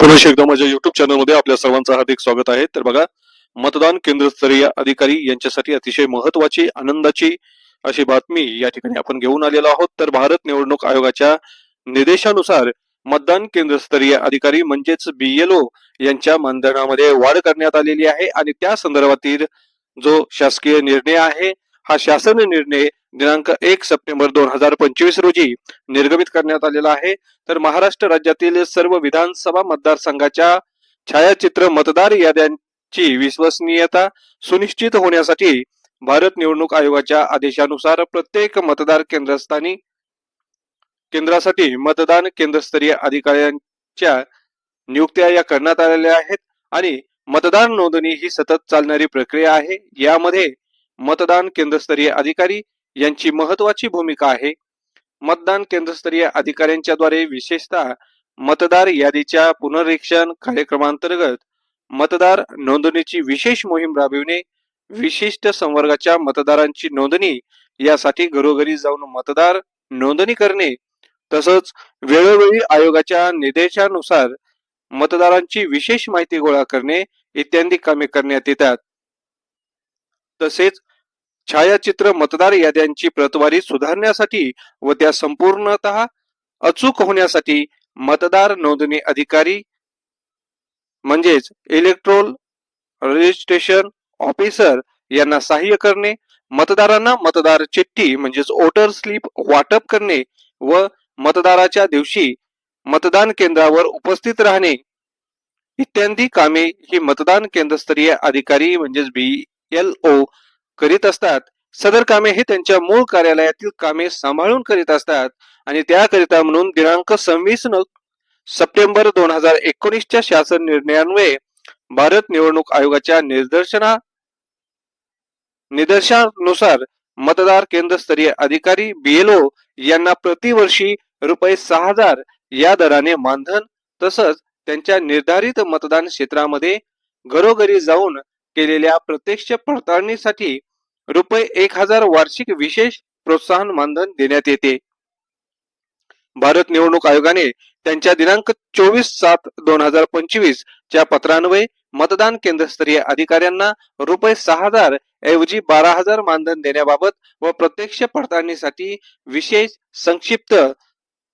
पुन्हा एकदा माझ्या युट्यूब चॅनलमध्ये आपल्या सर्वांचं हार्दिक स्वागत आहे. तर बघा मतदान केंद्रस्तरीय अधिकारी यांच्यासाठी अतिशय महत्वाची आनंदाची अशी बातमी या ठिकाणी आपण घेऊन आलेलो आहोत. तर भारत निवडणूक आयोगाच्या निर्देशानुसार मतदान केंद्रस्तरीय अधिकारी म्हणजेच बीएलओ यांच्या मानधनामध्ये वाढ करण्यात आलेली आहे आणि त्या संदर्भातील जो शासकीय निर्णय आहे हा शासन निर्णय दिनांक एक सप्टेंबर दोन हजार पंचवीस रोजी निर्गमित करण्यात आलेला आहे. तर महाराष्ट्र राज्यातील सर्व विधानसभा मतदारसंघाच्या छायाचित्र मतदार याद्यांची विश्वसनीयता सुनिश्चित होण्यासाठी भारत निवडणूक आयोगाच्या आदेशानुसार प्रत्येक मतदार केंद्रस्थानी केंद्रासाठी मतदान केंद्रस्तरीय अधिकाऱ्यांच्या नियुक्त्या या करण्यात आलेल्या आहेत. आणि मतदार नोंदणी ही सतत चालणारी प्रक्रिया आहे. यामध्ये मतदान केंद्रस्तरीय अधिकारी यांची महत्वाची भूमिका आहे. मतदान केंद्रस्तरीय अधिकाऱ्यांच्या द्वारे विशेषतः मतदार यादीच्या पुनरीक्षण कार्यक्रमांतर्गत मतदार नोंदणीची विशेष मोहीम राबविणे विशिष्ट संवर्गाच्या मतदारांची नोंदणी यासाठी घरोघरी जाऊन मतदार नोंदणी करणे तसंच वेळोवेळी आयोगाच्या निर्देशानुसार मतदारांची विशेष माहिती गोळा करणे इत्यादी कामे करण्यात येतात. तसेच छायाचित्र मतदार याद्यांची प्रतवारी सुधारण्यासाठी व त्या संपूर्णत अचूक होण्यासाठी मतदार नोंदणी अधिकारी म्हणजेच इलेक्ट्रोल रजिस्ट्रेशन ऑफिसर यांना सहाय्य करणे मतदारांना मतदार चिठ्ठी म्हणजेच वोटर स्लिप वाटप करणे व मतदाराच्या दिवशी मतदान केंद्रावर उपस्थित राहणे इत्यादी कामे ही मतदान केंद्रस्तरीय अधिकारी म्हणजेच बी एल ओ करीत असतात. सदर कामे हे त्यांच्या मूळ कार्यालयातील कामे सांभाळून करीत असतात आणि त्याकरिता म्हणून दिनांक सव्वीस सप्टेंबर दोन हजार एकोणीसच्या शासन निर्णयान्वये भारत निवडणूक आयोगाच्या निर्देशना निदर्शनानुसार मतदार केंद्रस्तरीय अधिकारी बीएलओ यांना प्रतिवर्षी रुपये सहा हजार या दराने मानधन तसंच त्यांच्या निर्धारित मतदान क्षेत्रामध्ये घरोघरी जाऊन केलेल्या प्रत्यक्ष पडताळणीसाठी रुपये एक हजार वार्षिक विशेष प्रोत्साहन मानधन देण्यात येते. भारत निवडणूक आयोगाने त्यांच्या दिनांक चोवीस सात दोन हजार पंचवीस च्या पत्रान्वये मतदान केंद्रस्तरीय अधिकाऱ्यांना रुपये सहा हजार ऐवजी बारा हजार मानधन देण्याबाबत व प्रत्यक्ष पडताळणीसाठी विशेष संक्षिप्त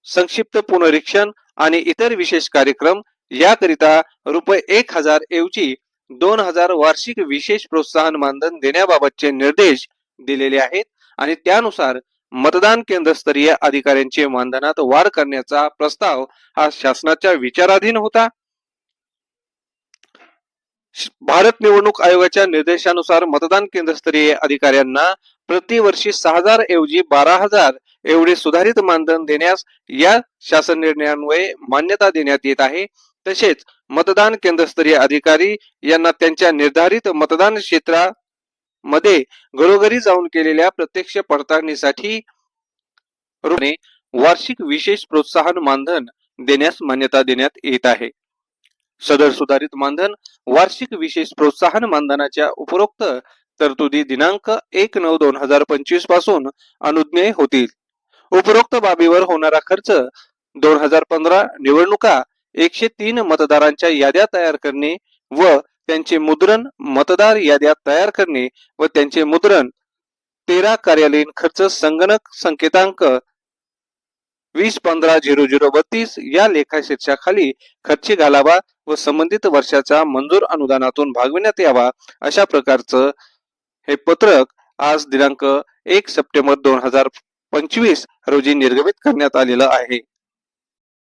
संक्षिप्त पुनरीक्षण आणि इतर विशेष कार्यक्रम याकरिता रुपये एक हजार ऐवजी दोन हजार वार्षिक विशेष प्रोत्साहन मानधन देण्याबाबतचे निर्देश दिलेले आहेत आणि त्यानुसार मतदान केंद्रस्तरीय अधिकाऱ्यांचे मानधनात वाढ करण्याचा प्रस्ताव हा शासनाच्या विचाराधीन होता. भारत निवडणूक आयोगाच्या निर्देशानुसार मतदान केंद्रस्तरीय अधिकाऱ्यांना प्रतिवर्षी सहा हजार ऐवजी बारा हजार एवढे सुधारित मानधन देण्यास या शासन निर्णयान्वये मान्यता देण्यात येत आहे. तसेच मतदान केंद्रस्तरीय अधिकारी यांना त्यांच्या निर्धारित मतदान क्षेत्रामध्ये घरोघरी जाऊन केलेल्या प्रत्यक्ष पडताळणीसाठी वार्षिक विशेष प्रोत्साहन मानधन देण्यास मान्यता देण्यात येत आहे. सदर सुधारित मानधन वार्षिक विशेष प्रोत्साहन मानधनाच्या उपरोक्त तरतुदी दिनांक एक नऊ दोन हजार पंचवीसपासून अनुज्ञेय होतील. उपरोक्त बाबीवर होणारा खर्च दोन हजार पंधरा निवडणुका एकशे तीन मतदारांच्या याद्या तयार करणे व त्यांचे मुद्रण मतदार याद्या तयार करणे व त्यांचे मुद्रण तेरा कार्यालयीन खर्च संगणक संकेतांक वीस पंधरा झिरो झिरो बत्तीस या लेखाशीर्षाखाली खर्ची घालावा व संबंधित वर्षाचा मंजूर अनुदानातून भागविण्यात यावा अशा प्रकारचं हे पत्रक आज दिनांक एक सप्टेंबर दोन हजार पंचवीस रोजी निर्गमित करण्यात आलेलं आहे.